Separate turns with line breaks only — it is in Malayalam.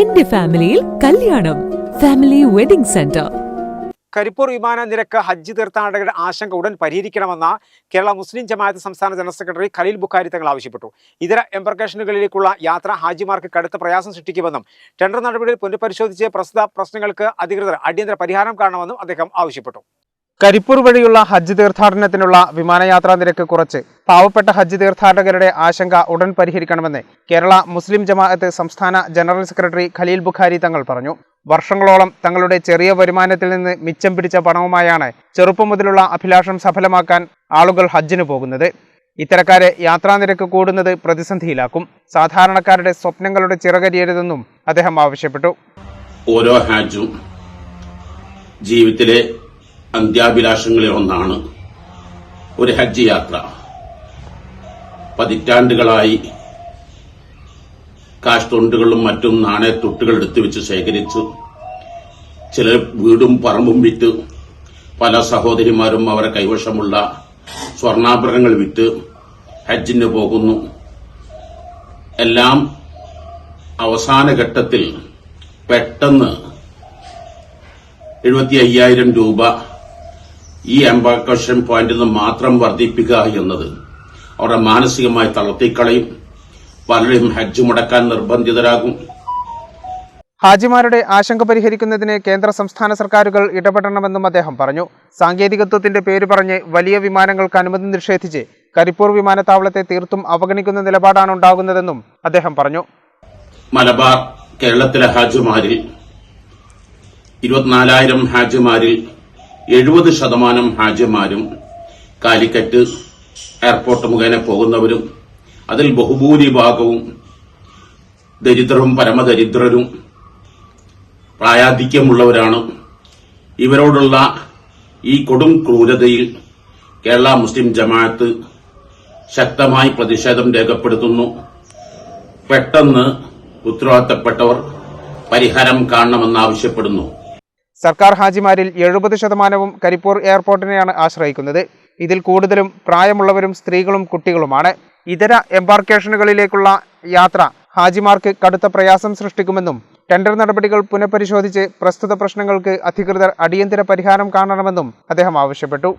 എന്റെ ഫാമിലിയിൽ കല്യാണം. Family wedding centre.
കരിപ്പൂർ വിമാന നിരക്ക് ഹജ്ജ് തീർത്ഥാടകരുടെ ആശങ്ക ഉടൻ പരിഹരിക്കണമെന്ന കേരള മുസ്ലിം ജമാഅത്ത് സംസ്ഥാന ജനറൽ സെക്രട്ടറി ഖലീൽ ബുഖാരി തങ്ങൾ ആവശ്യപ്പെട്ടു. ഇതര എംബർക്കേഷനുകളിലേക്കുള്ള യാത്ര ഹാജിമാർക്ക് കടുത്ത പ്രയാസം സൃഷ്ടിക്കുമെന്നും ടെൻഡർ നടപടികൾ പുനഃപരിശോധിച്ച് പ്രസ്തുത പ്രശ്നങ്ങൾക്ക് അധികൃതർ അടിയന്തര പരിഹാരം കാണണമെന്നും അദ്ദേഹം ആവശ്യപ്പെട്ടു. കരിപ്പൂർ വഴിയുള്ള ഹജ്ജ് തീർത്ഥാടനത്തിനുള്ള വിമാനയാത്രാ നിരക്ക് കുറച്ച്. പാവപ്പെട്ട ഹജ്ജ് തീർത്ഥാടകരുടെ ആശങ്ക ഉടൻ പരിഹരിക്കണമെന്ന് കേരള മുസ്ലിം ജമാഅത്ത് സംസ്ഥാന ജനറൽ സെക്രട്ടറി ഖലീൽ ബുഖാരി തങ്ങൾ പറഞ്ഞു. വർഷങ്ങളോളം തങ്ങളുടെ ചെറിയ വരുമാനത്തിൽ നിന്ന് മിച്ചം പിടിച്ച പണവുമായാണ് ചെറുപ്പം മുതലുള്ള അഭിലാഷം സഫലമാക്കാൻ ആളുകൾ ഹജ്ജിന് പോകുന്നത്. ഇത്തരക്കാരെ യാത്രാനിരക്ക് കൂടുന്നത് പ്രതിസന്ധിയിലാക്കും. സാധാരണക്കാരുടെ സ്വപ്നങ്ങളുടെ ചിറകരിയരുതെന്നും അദ്ദേഹം ആവശ്യപ്പെട്ടു.
ഓരോ ഹാജും ജീവിതത്തിലെ അന്ത്യാഭിലാഷങ്ങളിൽ ഒന്നാണ് ഒരു ഹജ്ജ് യാത്ര. പതിറ്റാണ്ടുകളായി കാശ് തൊണ്ടുകളും മറ്റും നാണയത്തൊട്ടുകൾ എടുത്തു വെച്ച് ശേഖരിച്ച് ചിലർ വീടും പറമ്പും വിറ്റ് പല സഹോദരിമാരും അവരെ കൈവശമുള്ള സ്വർണാഭരണങ്ങൾ വിറ്റ് ഹജ്ജിന് പോകുന്നു. എല്ലാം അവസാന ഘട്ടത്തിൽ പെട്ടെന്ന് എഴുപത്തി അയ്യായിരം രൂപ ഈ എംബാക്കേഷൻ പോയിന്റിൽ നിന്ന് മാത്രം വർദ്ധിപ്പിക്കുക എന്നത് അവരുടെ മാനസികമായി തളർത്തിക്കളയും പലരും ഹജ്ജ് മുടക്കാൻ നിർബന്ധിതരാകും.
ഹാജിമാരുടെ ആശങ്ക പരിഹരിക്കുന്നതിന് കേന്ദ്ര സംസ്ഥാന സർക്കാരുകൾ ഇടപെടണമെന്നും അദ്ദേഹം പറഞ്ഞു. സാങ്കേതികത്വത്തിന്റെ പേര് പറഞ്ഞ് വലിയ വിമാനങ്ങൾക്ക് അനുമതി നിഷേധിച്ച് കരിപ്പൂർ വിമാനത്താവളത്തെ തീർത്തും അവഗണിക്കുന്ന നിലപാടാണ് ഉണ്ടാകുന്നതെന്നും അദ്ദേഹം പറഞ്ഞു.
മലബാർ കേരളത്തിലെ ഹാജിമാരിൽ ഇരുപത്തിനാലായിരം ഹാജിമാരിൽ എഴുപത് ശതമാനം ഹാജിമാരും കാലിക്കറ്റ് എയർപോർട്ട് മുഖേന പോകുന്നവരും അതിൽ ബഹുഭൂരിഭാഗവും ദരിദ്രരും പരമദരിദ്രരും പ്രായാധിക്യമുള്ളവരാണ്. ഇവരോടുള്ള ഈ കൊടും ക്രൂരതയിൽ കേരള മുസ്ലിം ജമാഅത്ത് ശക്തമായി പ്രതിഷേധം രേഖപ്പെടുത്തുന്നു. പെട്ടെന്ന് ഉത്തരവാദിത്തപ്പെട്ടവർ പരിഹാരം കാണണമെന്നാവശ്യപ്പെടുന്നു.
സർക്കാർ ഹാജിമാരിൽ എഴുപത് ശതമാനവും കരിപ്പൂർ എയർപോർട്ടിനെയാണ് ആശ്രയിക്കുന്നത്. ഇതിൽ കൂടുതലും പ്രായമുള്ളവരും സ്ത്രീകളും കുട്ടികളുമാണ്. ഇതര എംബാർക്കേഷനുകളിലേക്കുള്ള യാത്ര ഹാജിമാർക്ക് കടുത്ത പ്രയാസം സൃഷ്ടിക്കുമെന്നും ടെൻഡർ നടപടികൾ പുനഃപരിശോധിച്ച് പ്രസ്തുത പ്രശ്നങ്ങൾക്ക് അധികൃതർ അടിയന്തര പരിഹാരം കാണണമെന്നും അദ്ദേഹം ആവശ്യപ്പെട്ടു.